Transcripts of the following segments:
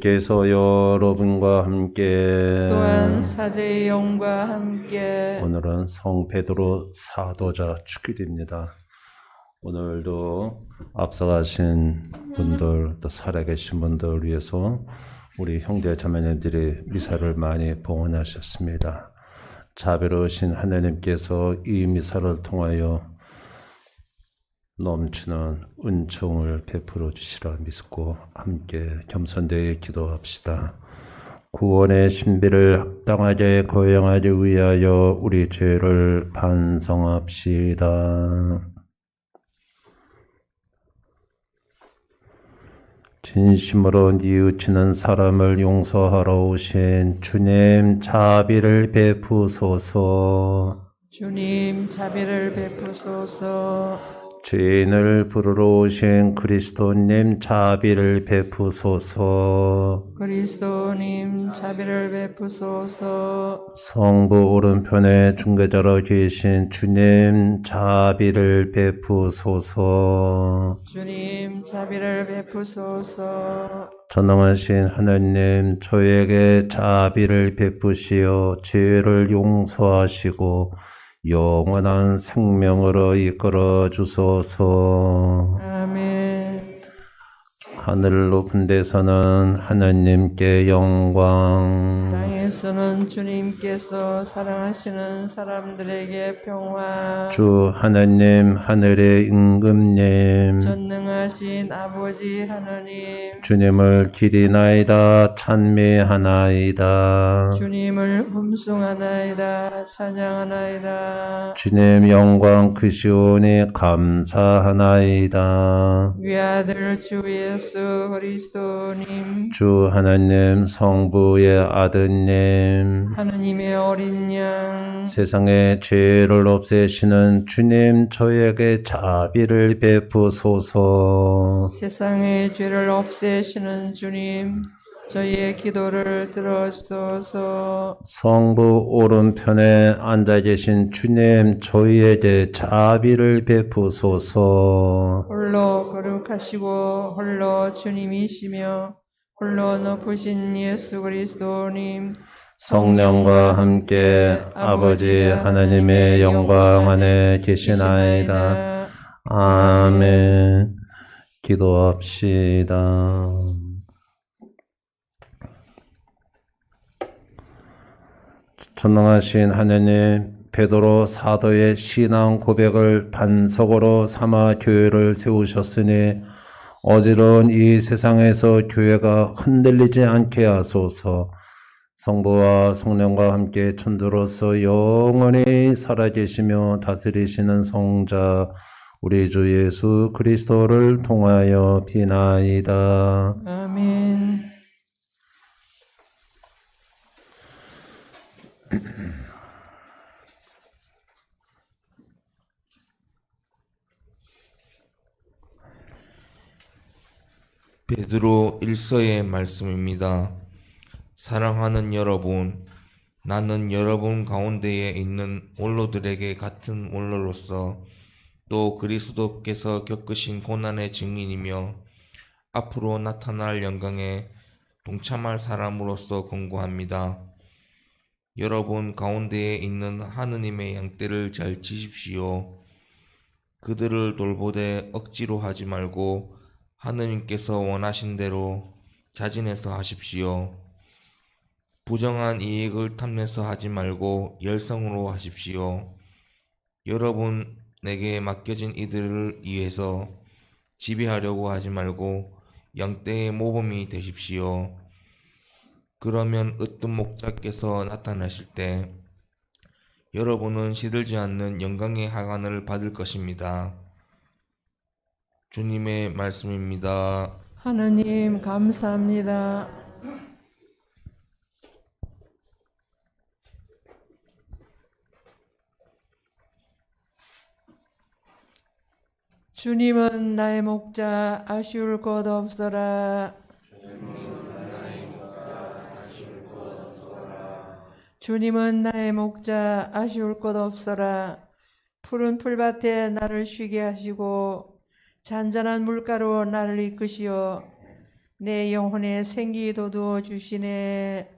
주님께서 여러분과 함께 또한 사제의 영과 함께 오늘은 성 베드로 사도자 축일입니다. 오늘도 앞서가신 분들 또 살아계신 분들 위해서 우리 형제 자매님들이 미사를 많이 봉헌하셨습니다. 자비로우신 하나님께서 이 미사를 통하여 넘치는 은총을 베풀어 주시라 믿고 함께 겸손되게 기도합시다. 구원의 신비를 합당하게 거행하기 위하여 우리 죄를 반성합시다. 진심으로 뉘우치는 사람을 용서하러 오신 주님 자비를 베푸소서. 주님 자비를 베푸소서. 죄인을 부르러 오신 그리스도님 자비를 베푸소서. 그리스도님 자비를 베푸소서. 성부 오른편에 중개자로 계신 주님 자비를 베푸소서. 주님 자비를 베푸소서. 전능하신 하나님 저에게 자비를 베푸시어 죄를 용서하시고 영원한 생명으로 이끌어 주소서. 아멘. 하늘 높은 데서는 하나님께 영광. 땅에서는 주님께서 사랑하시는 사람들에게 평화. 주 하나님 하늘의 임금님 전능하신 아버지 하나님. 주님을 기리나이다 찬미하나이다 주님을 흠숭하나이다 찬양하나이다 주님 영광 크시오니 감사하나이다 위아들 주 예수 그리스도님. 주 하나님 성부의 아드님. 하느님의 어린 양. 세상의 죄를 없애시는 주님 저에게 자비를 베푸소서. 세상의 죄를 없애시는 주님 저희의 기도를 들어주소서 성부 오른편에 앉아 계신 주님 저희에게 자비를 베푸소서 홀로 거룩하시고 홀로 주님이시며 홀로 높으신 예수 그리스도님 성령과 함께 아버지 하나님의 영광 안에 계시나이다. 아멘. 기도합시다. 전능하신 하나님, 베드로 사도의 신앙 고백을 반석으로 삼아 교회를 세우셨으니 어지러운 이 세상에서 교회가 흔들리지 않게 하소서. 성부와 성령과 함께 천주로서 영원히 살아계시며 다스리시는 성자 우리 주 예수 그리스도를 통하여 비나이다. 아멘 베드로 1서의 말씀입니다. 사랑하는 여러분, 나는 여러분 가운데에 있는 원로들에게 같은 원로로서 또 그리스도께서 겪으신 고난의 증인이며 앞으로 나타날 영광에 동참할 사람으로서 권고합니다. 여러분 가운데에 있는 하느님의 양떼를 잘 치십시오. 그들을 돌보되 억지로 하지 말고 하느님께서 원하신 대로 자진해서 하십시오. 부정한 이익을 탐내서 하지 말고 열성으로 하십시오. 여러분에게 맡겨진 이들을 위해서 지배하려고 하지 말고 양떼의 모범이 되십시오. 그러면 으뜸 목자께서 나타나실 때 여러분은 시들지 않는 영광의 하관을 받을 것입니다. 주님의 말씀입니다. 하느님 감사합니다. 주님은 나의 목자 아쉬울 것 없어라. 주님은 나의 목자 아쉬울 것 없어라. 푸른 풀밭에 나를 쉬게 하시고 잔잔한 물가로 나를 이끄시어 내 영혼에 생기 돋워 주시네.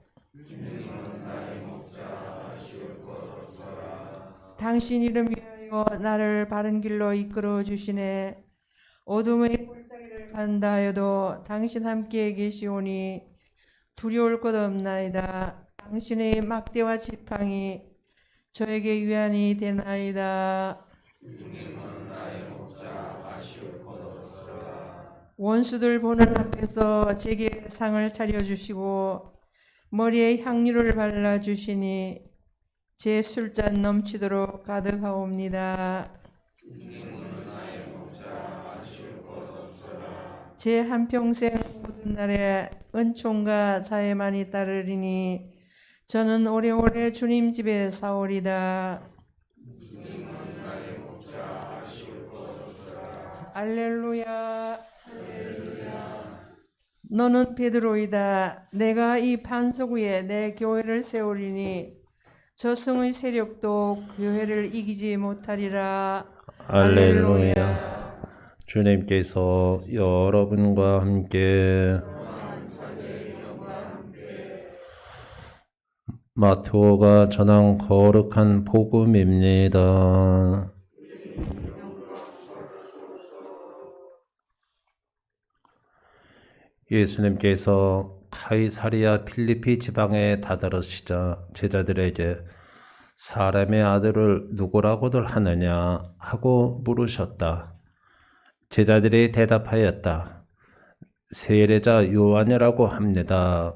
당신 이름 위하여 나를 바른 길로 이끌어 주시네. 어둠의 골짜기를 간다 하여도 당신 함께 계시오니 두려울 것 없나이다. 당신의 막대와 지팡이 저에게 위안이 되나이다. 원수들 보는 앞에서 제게 상을 차려주시고 머리에 향유를 발라주시니 제 술잔 넘치도록 가득하옵니다. 제 한평생 모든 날에 은총과 자애만이 따르리니 저는 오래오래 주님 집에 사오리다. 알렐루야. 너는 베드로이다. 내가 이 반석 위에 내 교회를 세우리니 저승의 세력도 교회를 이기지 못하리라. 할렐루야. 주님께서 여러분과 함께 마테오가 전한 거룩한 복음입니다. 예수님께서 카이사리아 필리피 지방에 다다르시자 제자들에게 사람의 아들을 누구라고들 하느냐 하고 물으셨다. 제자들이 대답하였다. 세례자 요한이라고 합니다.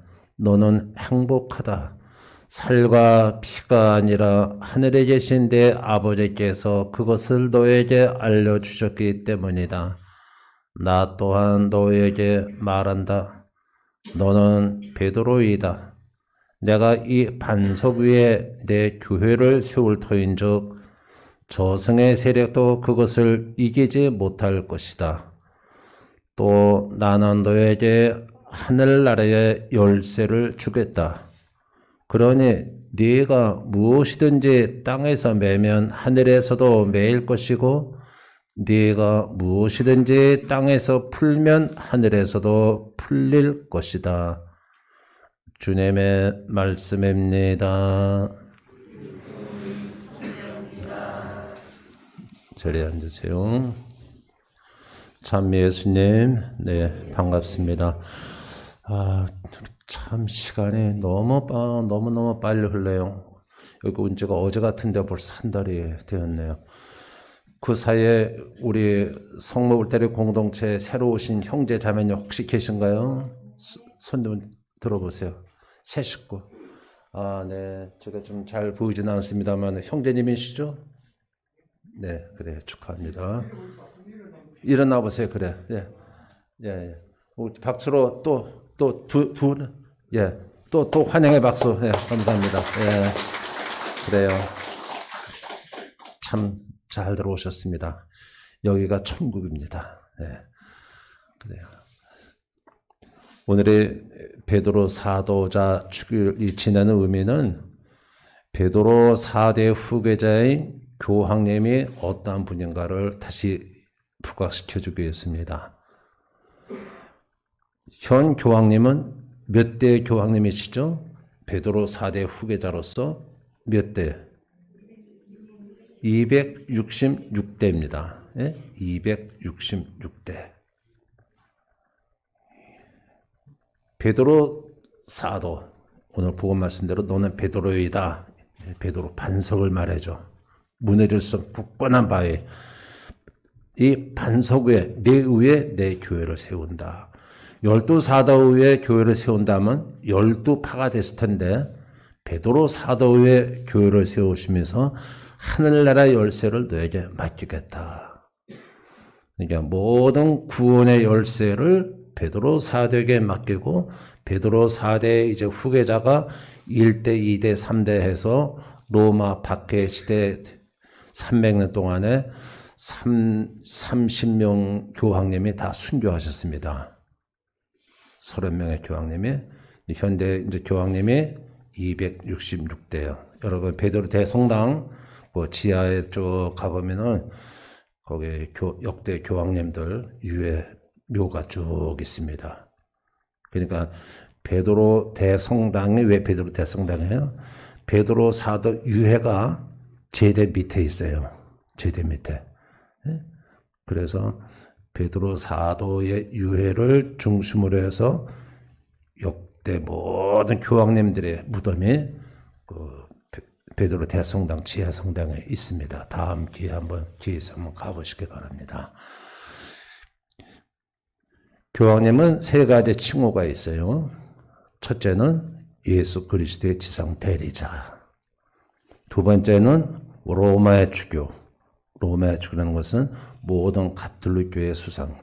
너는 행복하다. 살과 피가 아니라 하늘에 계신 내 아버지께서 그것을 너에게 알려주셨기 때문이다. 나 또한 너에게 말한다. 너는 베드로이다. 내가 이 반석 위에 내 교회를 세울 터인즉 저승의 세력도 그것을 이기지 못할 것이다. 또 나는 너에게 하늘나라의 열쇠를 주겠다. 그러니 네가 무엇이든지 땅에서 매면 하늘에서도 매일 것이고 네가 무엇이든지 땅에서 풀면 하늘에서도 풀릴 것이다. 주님의 말씀입니다. 자리에 앉으세요. 참 예수님, 네 반갑습니다. 아, 참 시간이 너무 빠, 너무 너무 빨리 흘러요. 여기 온 지가 어제 같은데 벌써 한 달이 되었네요. 그 사이에 우리 성모불태리 공동체 새로 오신 형제 자매님 혹시 계신가요? 손좀 들어보세요. 새 식구. 아, 네. 제가 좀 잘 보이지는 않습니다만 형제님이시죠? 네, 그래 축하합니다. 일어나 보세요. 그래. 예. 예. 예. 우리 박수로 또 또 두 두 예. 또 또 환영의 박수. 예. 감사합니다. 예. 그래요. 참 잘 들어오셨습니다. 여기가 천국입니다. 예. 그래요. 오늘의 베드로 사도자 축일이 지나는 의미는 베드로 4대 후계자의 교황님이 어떠한 분인가를 다시 부각시켜 주기 위해서입니다. 현 교황님은 몇 대 교황님이시죠? 베드로 4대 후계자로서 몇 대? 266대입니다. 예? 266대. 베드로 사도 오늘 보고 말씀대로 너는 베드로이다. 베드로 반석을 말해줘. 무너질 수 없는 굳건한 바에 이 반석 위에 내 위에 내 교회를 세운다. 열두 사도 위에 교회를 세운다면 열두 파가 됐을 텐데 베드로 사도 위에 교회를 세우시면서 하늘나라 열쇠를 너에게 맡기겠다. 그러니까 모든 구원의 열쇠를 베드로 사도에게 맡기고 베드로 사대 이제 후계자가 1대, 2대, 3대 해서 로마 박해 시대 300년 동안에 3, 30명 교황님이 다 순교하셨습니다. 30명의 교황님이 현대 이제 교황님이 266대요. 여러분 베드로 대성당 뭐 지하에 쭉 가보면은 거기 교, 역대 교황님들 유해 묘가 쭉 있습니다. 그러니까 베드로 대성당이 왜 베드로 대성당이에요? 베드로 사도 유해가 제대 밑에 있어요. 제대 밑에. 예? 그래서 베드로 사도의 유해를 중심으로 해서 역대 모든 교황님들의 무덤이 그 베- 베드로 대성당 지하 성당에 있습니다. 다음 기회 한번 기회에서 한번 가보시기 바랍니다. 교황님은 세 가지 칭호가 있어요. 첫째는 예수 그리스도의 지상 대리자. 두 번째는 로마의 주교. 로마의 주교라는 것은 모든 가톨릭 교회 수상.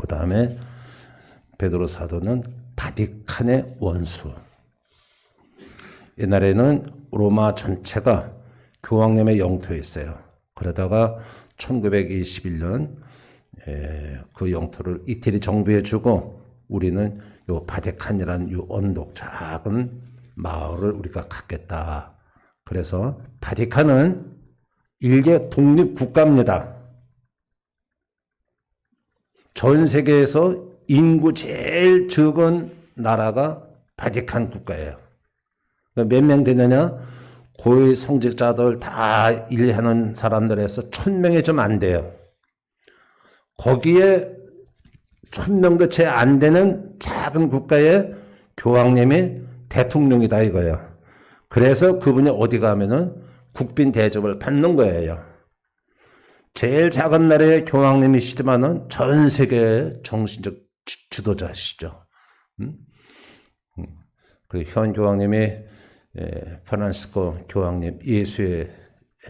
그 다음에 베드로 사도는 바티칸의 원수. 옛날에는 로마 전체가 교황님의 영토였어요. 그러다가 1921년 그 영토를 이태리 정부에 주고 우리는 요 바티칸이라는 요 언덕 작은 마을을 우리가 갖겠다. 그래서 바티칸은 일개 독립 국가입니다. 전 세계에서 인구 제일 적은 나라가 바티칸 국가예요. 몇 명 되느냐? 고위 성직자들 다 일하는 사람들에서 천 명이 좀 안 돼요. 거기에 천 명도 채 안 되는 작은 국가의 교황님이 대통령이다 이거예요. 그래서 그분이 어디 가면은 국빈 대접을 받는 거예요. 제일 작은 나라의 교황님이시지만은 전 세계의 정신적 지- 지도자시죠. 음? 음. 그현 교황님이 에, 프란시스코 교황님 예수의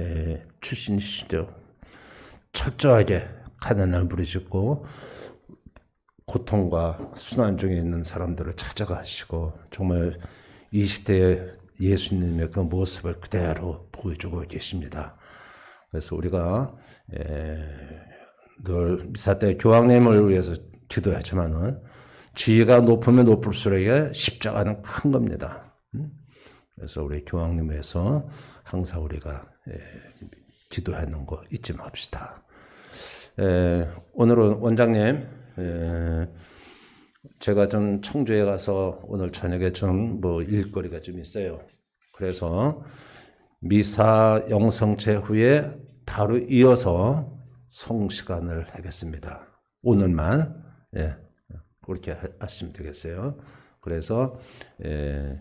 에, 출신이시죠. 철저하게 가난을 부르짖고 고통과 순환 중에 있는 사람들을 찾아가시고 정말 이 시대에 예수님의 그 모습을 그대로 보여주고 계십니다. 그래서 우리가 에, 늘 미사 때 교황님을 위해서 기도하지만은 지위가 높으면 높을수록 십자가는 큰 겁니다. 음? 그래서 우리 교황님 위해서 항상 우리가 에, 기도하는 거 잊지 맙시다. 에, 오늘은 원장님, 에, 제가 좀 청주에 가서 오늘 저녁에 좀 뭐 일거리가 좀 있어요. 그래서 미사 영성체 후에 바로 이어서 성시간을 하겠습니다. 오늘만, 예, 그렇게 하- 하시면 되겠어요. 그래서, 예,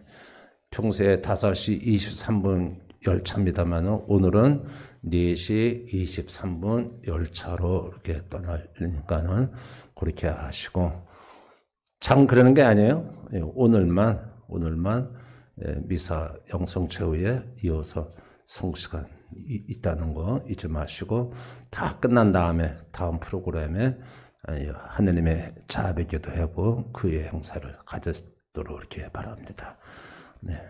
평소에 5시 23분 열차입니다만 오늘은 4시 23분 열차로 이렇게 떠나니까는 그렇게 하시고 참 그러는 게 아니에요. 예, 오늘만 오늘만 예, 미사 영성 최후에 이어서 성시간 이- 있다는 거 잊지 마시고 다 끝난 다음에 다음 프로그램에 하느님의 자비기도 하고 그의 행사를 가졌도록 이렇게 바랍니다. 네.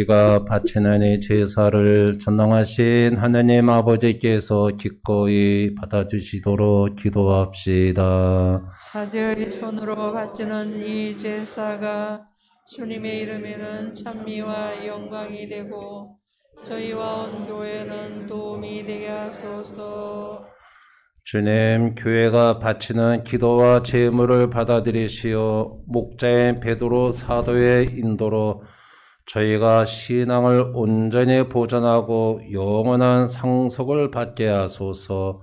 우리가 바치는 이 제사를 전능하신 하느님 아버지께서 기꺼이 받아주시도록 기도합시다. 사제의 손으로 바치는 이 제사가 주님의 이름에는 찬미와 영광이 되고 저희와 온 교회는 도움이 되게 하소서. 주님, 교회가 바치는 기도와 제물을 받아들이시어 목자인 베드로 사도의 인도로 저희가 신앙을 온전히 보존하고 영원한 상속을 받게 하소서.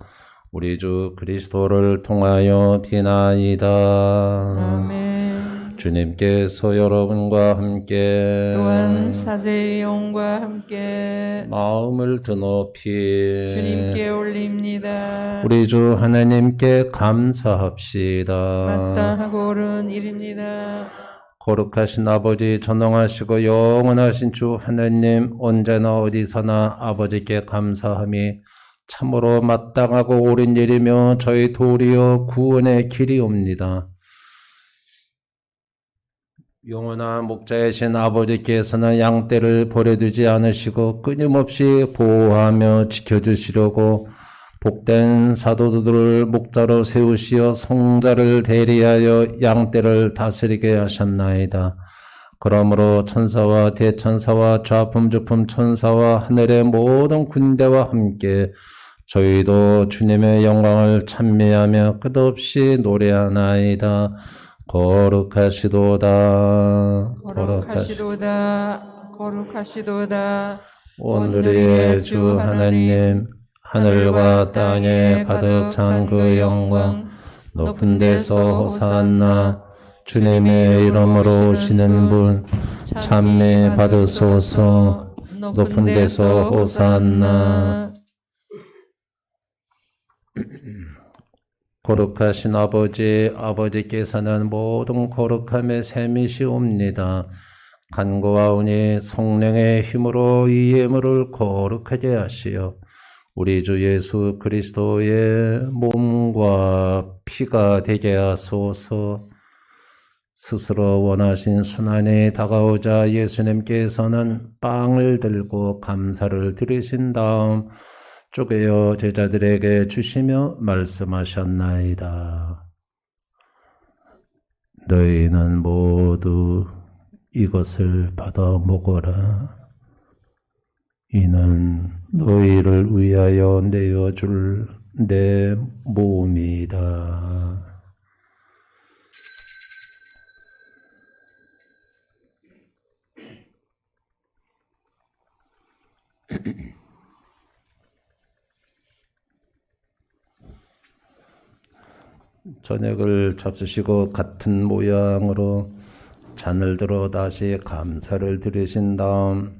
우리 주 그리스도를 통하여 비나이다. 아멘. 주님께서 여러분과 함께 또한 사제의 영과 함께 마음을 드높이 주님께 올립니다. 우리 주 하나님께 감사합시다. 마땅하고 옳은 일입니다. 거룩하신 아버지 전능하시고 영원하신 주 하나님 언제나 어디서나 아버지께 감사함이 참으로 마땅하고 옳은 일이며 저희 도리어 구원의 길이옵니다. 영원한 목자이신 아버지께서는 양떼를 버려두지 않으시고 끊임없이 보호하며 지켜주시려고 복된 사도들을 목자로 세우시어 성자를 대리하여 양떼를 다스리게 하셨나이다. 그러므로 천사와 대천사와 좌품주품 천사와 하늘의 모든 군대와 함께 저희도 주님의 영광을 찬미하며 끝없이 노래하나이다. 거룩하시도다. 거룩하시도다. 거룩하시도다. 오늘의 주 하나님 하늘과 땅에 가득 찬 그 영광 높은 데서 호산나 주님의 이름으로 오시는 분 찬미 받으소서 높은 데서 호산나 거룩하신 아버지 아버지께서는 모든 거룩함의 셈이시옵니다. 간구하오니 성령의 힘으로 이 예물을 거룩하게 하시어 우리 주 예수 그리스도의 몸과 피가 되게 하소서 스스로 원하신 순환이 다가오자 예수님께서는 빵을 들고 감사를 드리신 다음 쪼개어 제자들에게 주시며 말씀하셨나이다. 너희는 모두 이것을 받아 먹어라. 이는 너희를 위하여 내어 줄 내 몸이다. 저녁을 잡수시고 같은 모양으로 잔을 들어 다시 감사를 드리신 다음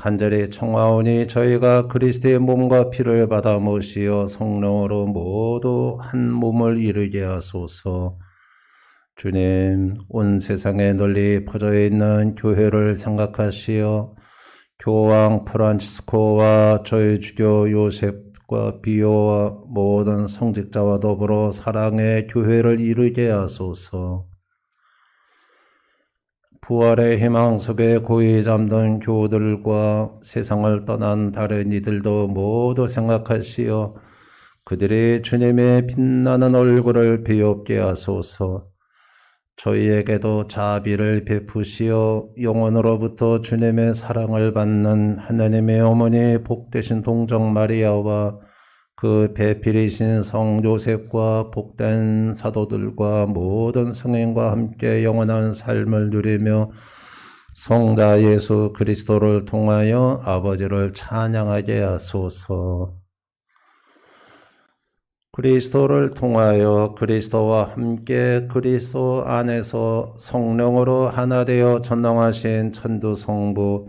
간절히 청하오니 저희가 그리스도의 몸과 피를 받아 모시어 성령으로 모두 한 몸을 이루게 하소서. 주님, 온 세상에 널리 퍼져 있는 교회를 생각하시어 교황 프란치스코와 저희 주교 요셉과 비오와 모든 성직자와 더불어 사랑의 교회를 이루게 하소서. 부활의 희망 속에 고이 잠든 교우들과 세상을 떠난 다른 이들도 모두 생각하시어 그들이 주님의 빛나는 얼굴을 비옵게 하소서. 저희에게도 자비를 베푸시어 영원으로부터 주님의 사랑을 받는 하나님의 어머니 복되신 동정 마리아와 그 배필이신 성 요셉과 복된 사도들과 모든 성인과 함께 영원한 삶을 누리며 성자 예수 그리스도를 통하여 아버지를 찬양하게 하소서. 그리스도를 통하여 그리스도와 함께 그리스도 안에서 성령으로 하나 되어 전능하신 천두 성부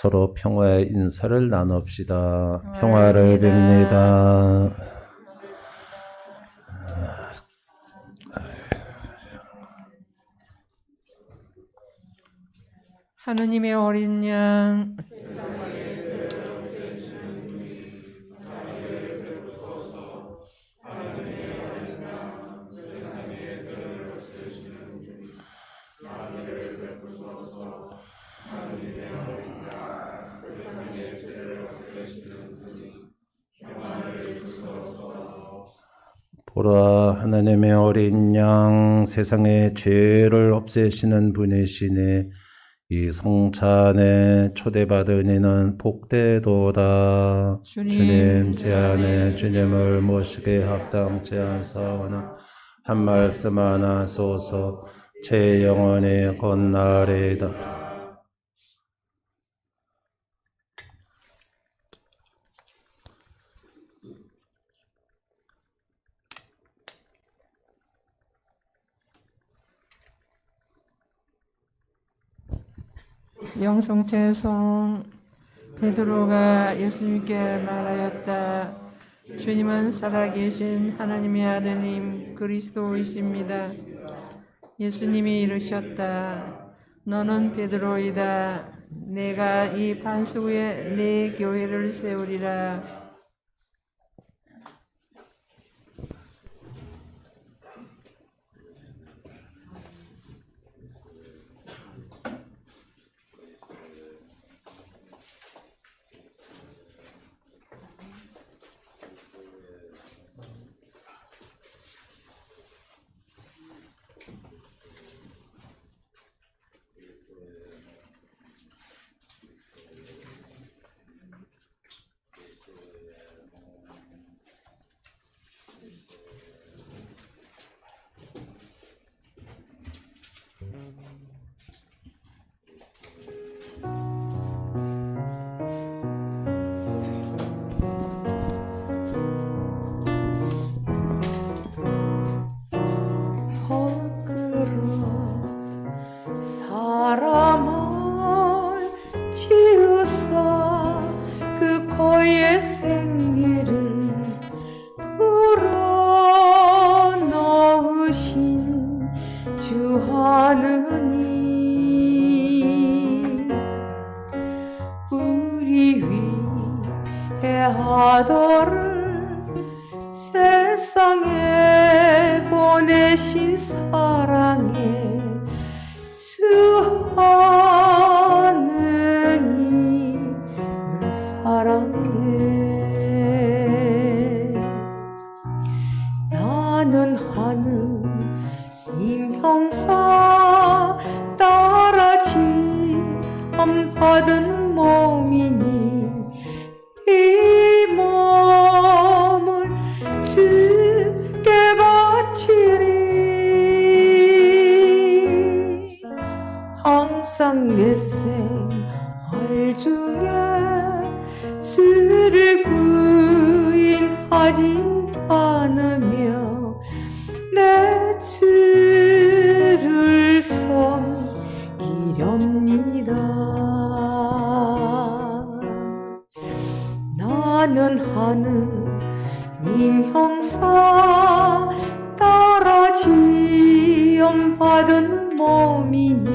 서로 평화의 인사를 나눕시다. 평화를 평화를 빕니다. 빕니다. 하느님의 어린 양 하나님의 어린 양 세상의 죄를 없애시는 분이시니 이 성찬에 초대받은 이는 복되도다. 주님, 주님 제 안에 주님을 모시게 합당치 않사오는 한 말씀 하나 하소서 제 영혼이 건나리다. 영성 채송 베드로가 예수님께 말하였다. 주님은 살아계신 하나님의 아드님 그리스도이십니다. 예수님이 이르셨다. 너는 베드로이다. 내가 이 반석 위에 내 교회를 세우리라. 세상에 보내신 사랑이 않는 한은 님 형사 따라 지연받은 몸이니